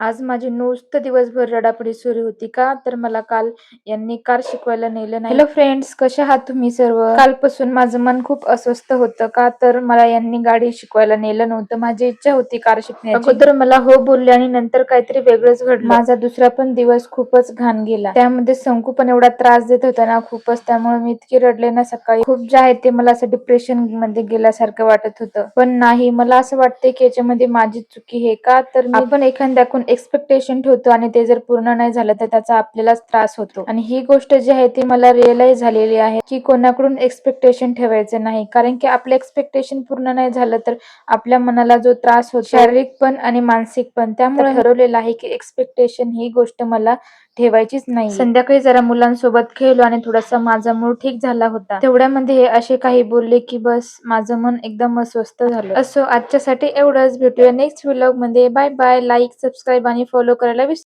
आज माझी नुसतं दिवसभर रडापडी सुरू होती का? तर मला काल यांनी कार शिकवायला नेलं नाही. हॅलो फ्रेंड्स कशा आहात तुम्ही सर्व? कालपासून माझं मन खूप अस्वस्थ होतं का? तर मला यांनी गाडी शिकवायला नेलं नव्हतं. माझी इच्छा होती कार शिकण्याची. अगोदर मला हो बोलले आणि नंतर काहीतरी वेगळंच घडलं. माझा दुसरा पण दिवस खूपच घाण गेला. त्यामध्ये संकू पण एवढा त्रास देत होता ना खूपच. त्यामुळे मी इतकी रडले ना सकाळी. खूप जे आहे ते मला असं डिप्रेशनमध्ये गेल्यासारखं वाटत होतं. पण नाही मला असं वाटतंय की याच्यामध्ये माझी चुकी आहे का? तर मी आपण एखाद्याकडून एक्सपेक्टेशन ठेवतो आणि ते जर पूर्ण नाही झालं तर त्याचा आपल्यालाच त्रास होतो. आणि ही गोष्ट जी आहे ती मला रिअलाइज झालेली आहे की कोणाकडून एक्सपेक्टेशन ठेवायचं नाही. कारण की आपलं एक्सपेक्टेशन पूर्ण नाही झालं तर आपल्या मनाला जो त्रास होतो शारीरिक पण आणि मानसिक पण त्यामुळे ठरवलेलं आहे की एक्सपेक्टेशन ही गोष्ट मला ठेवायचीच नाही संध्याकाळी जरा मुलांसोबत खेळलो आणि थोडासा माझा मूड ठीक झाला होता. तेवढ्यामध्ये हे असे काही बोलले की बस माझं मन एकदम अस्वस्थ झालं. असो आजच्यासाठी एवढंच. भेटूया नेक्स्ट व्लॉगमध्ये. बाय बाय लाईक सबस्क्राईब आणि फॉलो करायला विसरू